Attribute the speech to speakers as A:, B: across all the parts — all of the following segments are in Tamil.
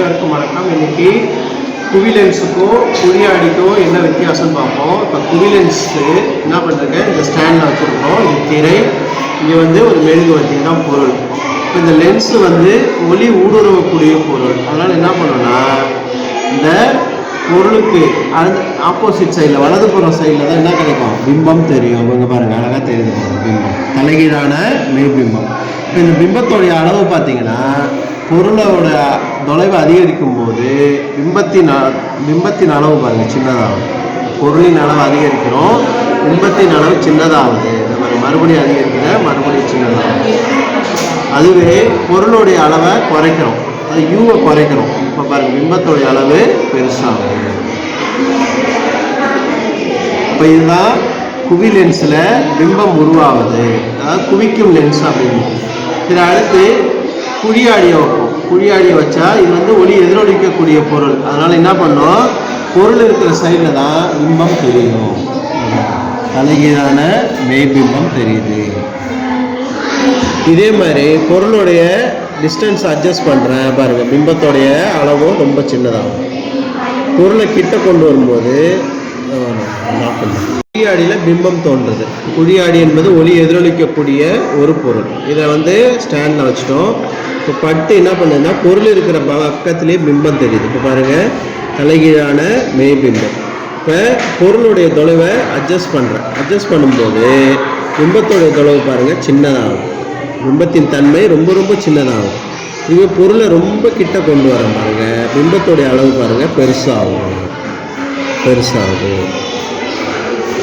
A: அனைவருக்கும் வணக்கம். இன்னைக்கு குவி லென்ஸுக்கும் குழியாடிக்கும் என்ன வித்தியாசம் பார்ப்போம். இப்போ குவி லென்ஸு என்ன பண்ணுறது இந்த ஸ்டாண்டில் வச்சுருக்கோம். இது திரை. இங்கே வந்து ஒரு மெழுகுவர்த்தி தான் பொருள். இப்போ இந்த லென்ஸு வந்து ஒளி ஊடுருவக்கூடிய பொருள். அதனால் என்ன பண்ணோம்னா இந்த பொருளுக்கு அது ஆப்போசிட் சைடில் வலதுபுறம் சைடில் தான் என்ன கிடைக்கும்? பிம்பம் தெரியும். அவங்க பாருங்க அழகாக தெரியுது பிம்பம். தலைகீழான மெய்பிம்பம் இப்போ இந்த பிம்பத்தோடைய அளவு பார்த்தீங்கன்னா பொருளோட தொலைவு அதிகரிக்கும் போது பிம்பத்தின் பிம்பத்தின் அளவு பாருங்க சின்னதாகும். பொருளின் அளவு அதிகரிக்கிறோம். பிம்பத்தின் அளவு சின்னதாகுது. இந்த மாதிரி மறுபடியும் அதிகரிக்கிற மறுபடியும் சின்னதாகும். அதுவே பொருளுடைய அளவை குறைக்கிறோம். அது யூவை குறைக்கிறோம். இப்போ பாருங்க பிம்பத்தோடைய அளவு பெருசாகும் இப்போ இதுதான் குவி லென்ஸில் பிம்பம் உருவாகுது. அதாவது குவிக்கும் லென்ஸ் அப்படின்னு. இதை அடுத்து குழியாடியை வைப்போம். குழியாடியை வச்சா இது வந்து ஒளி எதிரொலிக்கக்கூடிய பொருள். அதனால் என்ன பண்ணோம்? பொருள் இருக்கிற சைடில் தான் பிம்பம் தெரியும். தலைகீழான மெய்பிம்பம் தெரியுது. இதே மாதிரி பொருளுடைய டிஸ்டன்ஸ் அட்ஜஸ்ட் பண்ணுறேன் பாருங்கள் பிம்பத்தோடைய அளவும் ரொம்ப சின்னதாகும். பொருளை கிட்ட கொண்டு வரும்போது குழியாடியில் பிம்பம் தோன்றுது. குழியாடி என்பது ஒளி எதிரொலிக்கக்கூடிய ஒரு பொருள். இதை வந்து ஸ்டாண்டில் வச்சிட்டோம். இப்போ பட்டு என்ன பண்ணுதுன்னா பொருள் இருக்கிற பக்கத்திலே பிம்பம் தெரியுது. இப்போ பாருங்கள் தலைகீழான மெய்பிம்பம் இப்போ பொருளுடைய தொலைவை அட்ஜஸ்ட் பண்ணுறேன் அட்ஜஸ்ட் பண்ணும்போது பிம்பத்தோடைய தொலைவு பாருங்கள் சின்னதாகும். பிம்பத்தின் தன்மை ரொம்ப ரொம்ப சின்னதாகும். இது பொருளை ரொம்ப கிட்ட கொண்டு வர பாருங்கள் பிம்பத்தோடைய அளவு பாருங்கள் பெருசாகும். பெருசாகும்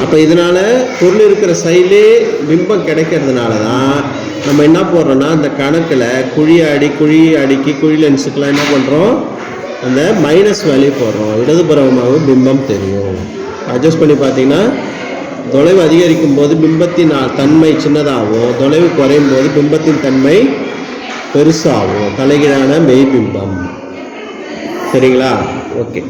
A: அப்போ இதனால் பொருள் இருக்கிற சைட்லே பிம்பம் கிடைக்கிறதுனால தான் நம்ம என்ன போடுறோன்னா அந்த கணக்கில் குழி அடி குழி அடிக்கி குழி லென்ஸுக்கெலாம் என்ன பண்ணுறோம் அந்த மைனஸ் வேல்யூ போடுறோம். இடதுபுறமாகவும் பிம்பம் தெரியும். அட்ஜஸ்ட் பண்ணி பார்த்தீங்கன்னா தொலைவு அதிகரிக்கும் போது பிம்பத்தின் தன்மை சின்னதாகும் தொலைவு குறையும் போது பிம்பத்தின் தன்மை பெருசாகும் தலைகீழான மெய்பிம்பம் சரிங்களா? ஓகே